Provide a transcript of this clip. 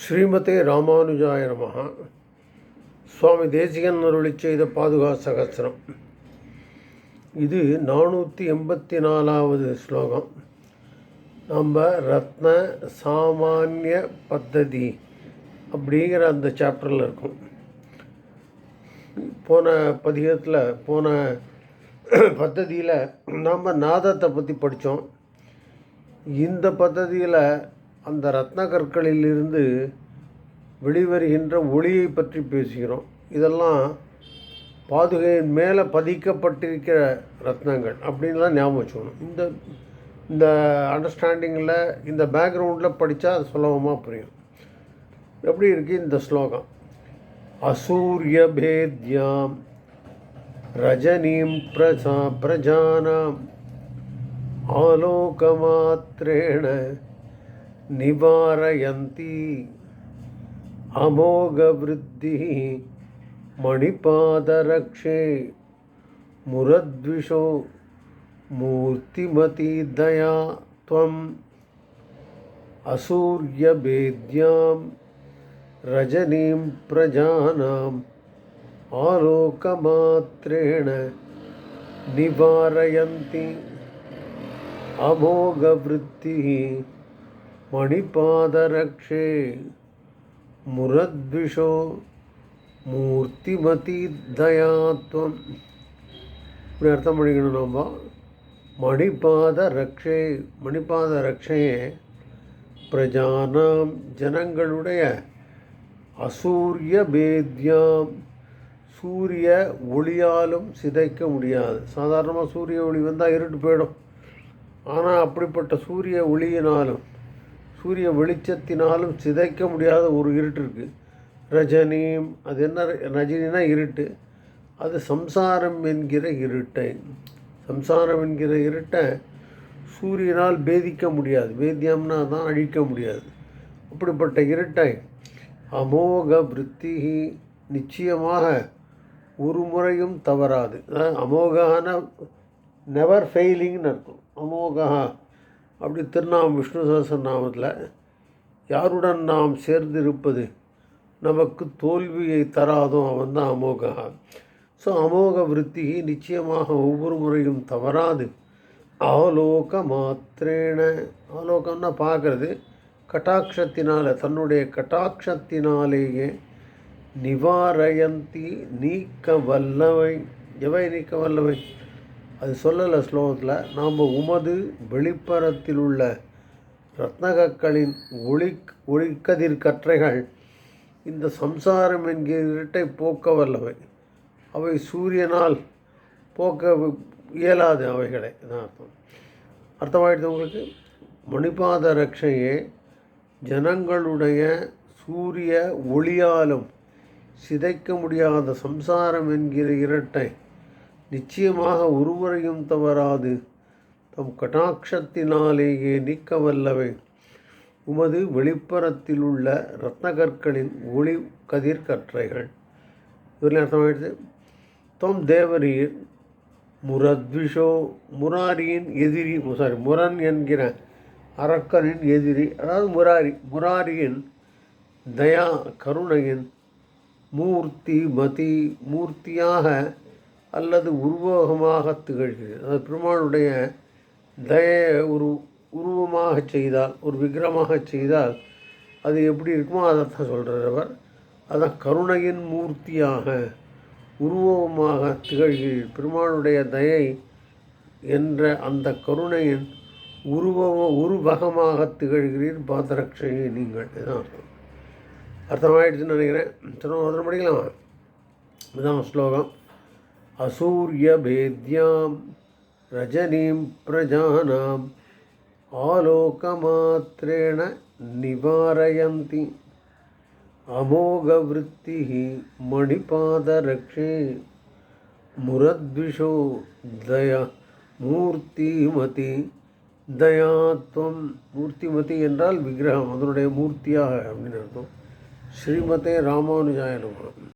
ஸ்ரீமதே ராமானுஜாய நமஹ. சுவாமி தேசிகன் அருளி செய்த பாதுகா சகசிரம். இது நானூற்றி எண்பத்தி நாலாவது ஸ்லோகம். நம்ம ரத்ன சாமானிய பத்ததி அப்படிங்கிற அந்த சாப்டரில் இருக்கும். போன பதிகத்தில் போன பத்ததியில் நாம் நாதத்தை பற்றி படித்தோம். இந்த பத்ததியில் அந்த ரத்ன கற்களிலிருந்து வெளிவருகின்ற ஒளியை பற்றி பேசுகிறோம். இதெல்லாம் பாதுகையின் மேலே பதிக்கப்பட்டிருக்கிற ரத்னங்கள் அப்படின்லாம் ஞாபகம் வச்சுக்கணும். இந்த இந்த அண்டர்ஸ்டாண்டிங்கில் இந்த பேக்ரவுண்டில் படித்தா அது சுலபமாக புரியும். எப்படி இருக்குது இந்த ஸ்லோகம்? அசூரிய பேத்யாம் ரஜனீம் பிரஜா பிரஜானாம் ஆலோகமாத்திரேண निवारयन्ति। अमोघवृद्धिः मणिपादरक्षे मुरद्विषो मूर्तिमतीदया त्वम् असूर्यभेद्यां रजनीं प्रजानाम् आलोकमात्रेण निवारयन्ति। अमोघवृत्तिः மணிபாதரக்ஷே முரத்விஷோ மூர்த்திமதி தயாத்வம் இப்படி அர்த்தம் பண்ணிக்கணும் நம்ம மணிபாத ரக்ஷே மணிபாத ரக்ஷையே பிரஜானாம் ஜனங்களுடைய அசூரிய பேத்யாம் சூரிய ஒளியாலும் சிதைக்க முடியாது. சாதாரணமாக சூரிய ஒளி வந்தால் இருட்டு போயிடும். ஆனால் அப்படிப்பட்ட சூரிய ஒளியினாலும் சூரிய வெளிச்சத்தினாலும் சிதைக்க முடியாத ஒரு இருட்டு இருக்குது ரஜினியும் அது என்ன ரஜினினா இருட்டு. அது சம்சாரம் என்கிற இருட்டை. சம்சாரம் என்கிற இருட்டை சூரியனால் பேதிக்க முடியாது. பேத்தியம்னா தான் அழிக்க முடியாது. அப்படிப்பட்ட இருட்டை அமோக விருத்தி நிச்சயமாக ஒரு முறையும் தவறாது. அதாவது அமோகான நெவர் ஃபெயிலிங்னு அர்த்தம். அமோகா. அப்படி திருநாம் விஷ்ணு சஹஸ்ரநாமத்தில் யாருடன் நாம் சேர்ந்திருப்பது? நமக்கு தோல்வியை தராதோ அவன் தான் அமோகா. ஸோ அமோக விருத்தி நிச்சயமாக ஒவ்வொரு முறையும் தவறாது. ஆலோக மாத்திரேன ஆலோகம்னா பார்க்குறது கட்டாட்சத்தினால் தன்னுடைய கட்டாட்சத்தினாலேயே நிவாரயந்தி நீக்க வல்லவை எவை நீக்க வல்லவை அது சொல்லலை ஸ்லோகத்தில். நாம் உமது வெளிப்பரத்தில் உள்ள ரத்னகக்களின் ஒளி ஒளிக்கதிர் கற்றைகள் இந்த சம்சாரம் என்கிற இருட்டை போக்க வல்லவை. அவை சூரியனால் போக்க இயலாது அவைகளை. இதான் அர்த்தம். அர்த்தமாயிடுது உங்களுக்கு? மணிபாத ரட்சையே ஜனங்களுடைய சூரிய ஒளியாலும் சிதைக்க முடியாத சம்சாரம் என்கிற இரட்டை நிச்சயமாக ஒருவரையும் தவறாது. தம் கட்டாட்சத்தினாலேயே நீக்கவல்லவை உமது வெளிப்புறத்தில் உள்ள ரத்னகற்களின் ஒளி கதிர் கற்றைகள். இதில் அர்த்தமாயிடுது தொம் தேவரீர் முரத்விஷோ முராரியின் எதிரி சாரி முரன் என்கிற அரக்கனின் எதிரி அதாவது முராரி முராரியின் தயா கருணையின் மூர்த்தி மதி மூர்த்தியாக அல்லது உருவகமாக திகழ்கிறது. அது பெருமாளுடைய தய ஒரு உருவமாக செய்தால் ஒரு விக்கிரமாக செய்தால் அது எப்படி இருக்குமோ அதைத்தான் சொல்கிறார் அவர். அதான் கருணையின் மூர்த்தியாக உருவமாக திகழ்கிறீர் பெருமாளுடைய தயை என்ற அந்த கருணையின் உருவ உருவகமாக திகழ்கிறீர் பாதரட்சையை நீங்கள் இதுதான் அர்த்தம். அர்த்தமாயிடுச்சுன்னு நினைக்கிறேன். திரும்ப படிக்கலாமா? இதுதான் ஸ்லோகம். அசூரிய பேத்யாம் ரஜனீம் பிரஜானாம் आलोकमात्रेण निवारयन्ति अमोघवृत्तिः मणिपादरक्षे मुरद्विषो दया மூர்த்திமதி தயாத்வம் மூர்த்திமதி என்றால் விக்கிரகம் அதனுடைய மூர்த்தியாக அப்படின்னு அர்த்தம் ஸ்ரீமதே ராமானுஜாய நம